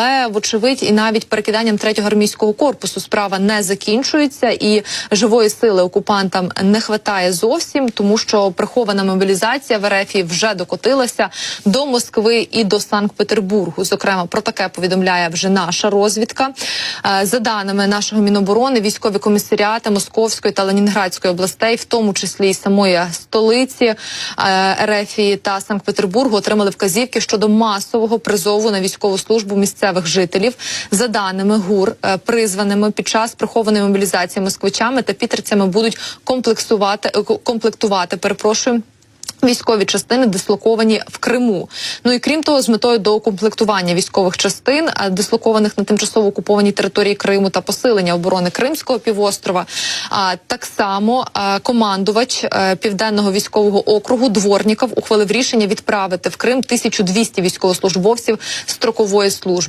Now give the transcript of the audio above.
Але вочевидь, і навіть перекиданням третього армійського корпусу справа не закінчується, і живої сили окупантам не хватає зовсім, тому що прихована мобілізація в РФ вже докотилася до Москви і до Санкт-Петербургу. Зокрема, про таке повідомляє вже наша розвідка. Е, За даними нашого міноборони, військові комісаріати Московської та Ленінградської областей, в тому числі і самої столиці е, РФ та Санкт-Петербургу, отримали вказівки щодо масового призову на військову службу місцевих жителів. За даними ГУР, е, призваними під час прихованої мобілізації москвичами та пітерцями будуть комплексувати е, комплектувати. Перепрошую. Військові частини дислоковані в Криму. Ну і крім того, з метою доукомплектування військових частин, е, дислокованих на тимчасово окупованій території Криму та посилення оборони Кримського півострова. А так само командувач південного військового округу Дворніков ухвалив рішення відправити в Крим 1200 військовослужбовців строкової служби.